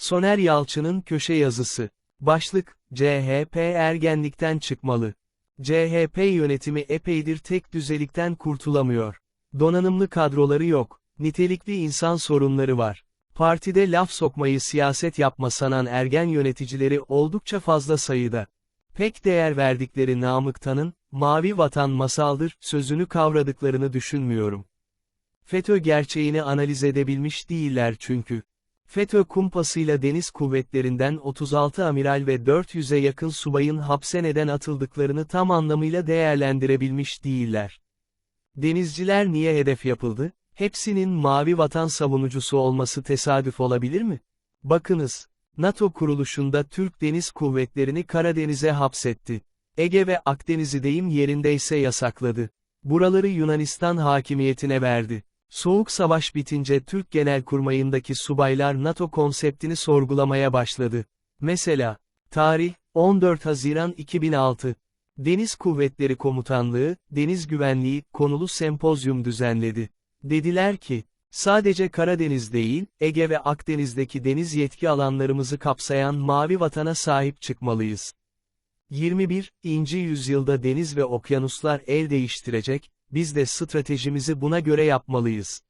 Soner Yalçın'ın köşe yazısı. Başlık, CHP ergenlikten çıkmalı. CHP yönetimi epeydir tek düzelikten kurtulamıyor. Donanımlı kadroları yok, nitelikli insan sorunları var. Partide laf sokmayı siyaset yapma sanan ergen yöneticileri oldukça fazla sayıda. Pek değer verdikleri Namık Tan'ın, mavi vatan masaldır, sözünü kavradıklarını düşünmüyorum. FETÖ gerçeğini analiz edebilmiş değiller çünkü. FETÖ kumpasıyla deniz kuvvetlerinden 36 amiral ve 400'e yakın subayın hapse neden atıldıklarını tam anlamıyla değerlendirebilmiş değiller. Denizciler niye hedef yapıldı? Hepsinin mavi vatan savunucusu olması tesadüf olabilir mi? Bakınız, NATO kuruluşunda Türk Deniz Kuvvetlerini Karadeniz'e hapsetti. Ege ve Akdeniz'i deyim yerindeyse yasakladı. Buraları Yunanistan hakimiyetine verdi. Soğuk savaş bitince Türk Genelkurmayı'ndaki subaylar NATO konseptini sorgulamaya başladı. Mesela, tarih, 14 Haziran 2006. Deniz Kuvvetleri Komutanlığı, Deniz Güvenliği, konulu sempozyum düzenledi. Dediler ki, sadece Karadeniz değil, Ege ve Akdeniz'deki deniz yetki alanlarımızı kapsayan mavi vatana sahip çıkmalıyız. 21. İnci yüzyılda deniz ve okyanuslar el değiştirecek, biz de stratejimizi buna göre yapmalıyız.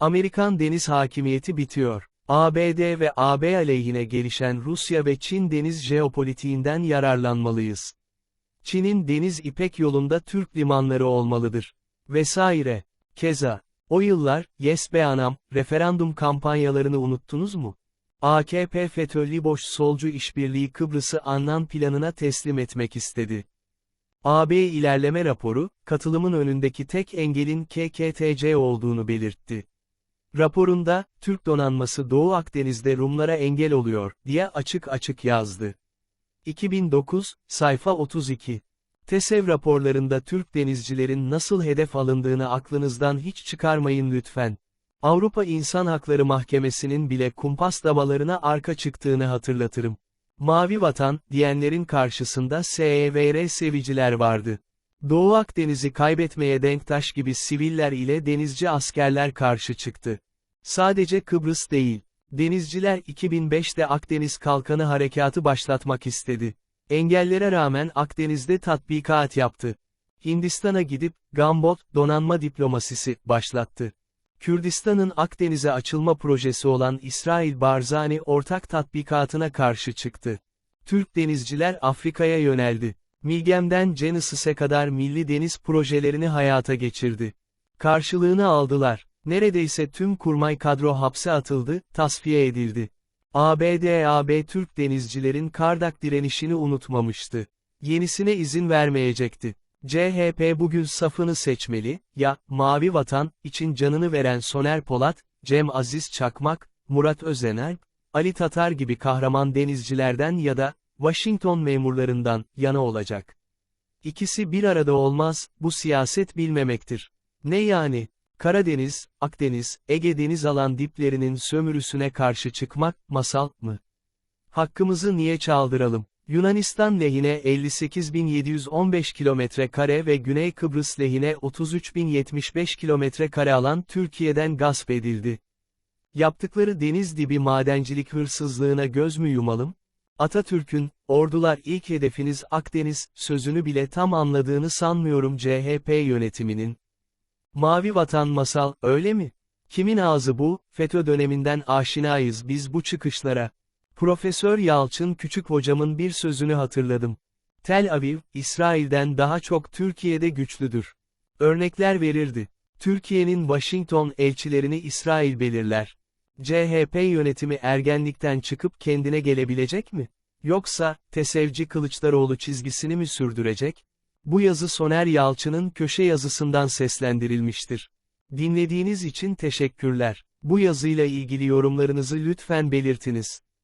Amerikan deniz hakimiyeti bitiyor. ABD ve AB aleyhine gelişen Rusya ve Çin deniz jeopolitiğinden yararlanmalıyız. Çin'in deniz İpek yolunda Türk limanları olmalıdır. Vesaire. Keza, o yıllar, Yes be anam, referandum kampanyalarını unuttunuz mu? AKP FETÖ'lü boş solcu işbirliği Kıbrıs'ı Annan planına teslim etmek istedi. AB ilerleme raporu, katılımın önündeki tek engelin KKTC olduğunu belirtti. Raporunda, Türk donanması Doğu Akdeniz'de Rumlara engel oluyor, diye açık açık yazdı. 2009, sayfa 32. TESEV raporlarında Türk denizcilerin nasıl hedef alındığını aklınızdan hiç çıkarmayın lütfen. Avrupa İnsan Hakları Mahkemesi'nin bile kumpas davalarına arka çıktığını hatırlatırım. Mavi vatan, diyenlerin karşısında SEVR seviciler vardı. Doğu Akdeniz'i kaybetmeye denktaş gibi siviller ile denizci askerler karşı çıktı. Sadece Kıbrıs değil. Denizciler 2005'te Akdeniz Kalkanı Harekatı başlatmak istedi. Engellere rağmen Akdeniz'de tatbikat yaptı. Hindistan'a gidip, Gambot, donanma diplomasisi, başlattı. Kürdistan'ın Akdeniz'e açılma projesi olan İsrail Barzani ortak tatbikatına karşı çıktı. Türk denizciler Afrika'ya yöneldi. Milgem'den Genesis'e kadar milli deniz projelerini hayata geçirdi. Karşılığını aldılar. Neredeyse tüm kurmay kadro hapse atıldı, tasfiye edildi. ABD-AB Türk denizcilerin Kardak direnişini unutmamıştı. Yenisine izin vermeyecekti. CHP bugün safını seçmeli, ya, Mavi Vatan, için canını veren Soner Polat, Cem Aziz Çakmak, Murat Özener, Ali Tatar gibi kahraman denizcilerden ya da, Washington memurlarından, yana olacak. İkisi bir arada olmaz, bu siyaset bilmemektir. Ne yani? Karadeniz, Akdeniz, Ege deniz alan diplerinin sömürüsüne karşı çıkmak, masal mı? Hakkımızı niye çaldıralım? Yunanistan lehine 58.715 kilometre kare ve Güney Kıbrıs lehine 33.075 kilometre kare alan Türkiye'den gasp edildi. Yaptıkları deniz dibi madencilik hırsızlığına göz mü yumalım? Atatürk'ün, ordular ilk hedefiniz Akdeniz, sözünü bile tam anladığını sanmıyorum CHP yönetiminin. Mavi vatan masal, öyle mi? Kimin ağzı bu, FETÖ döneminden aşinayız biz bu çıkışlara. Profesör Yalçın Küçük hocamın bir sözünü hatırladım. Tel Aviv, İsrail'den daha çok Türkiye'de güçlüdür. Örnekler verirdi. Türkiye'nin Washington elçilerini İsrail belirler. CHP yönetimi ergenlikten çıkıp kendine gelebilecek mi? Yoksa, tesevci Kılıçdaroğlu çizgisini mi sürdürecek? Bu yazı Soner Yalçın'ın köşe yazısından seslendirilmiştir. Dinlediğiniz için teşekkürler. Bu yazıyla ilgili yorumlarınızı lütfen belirtiniz.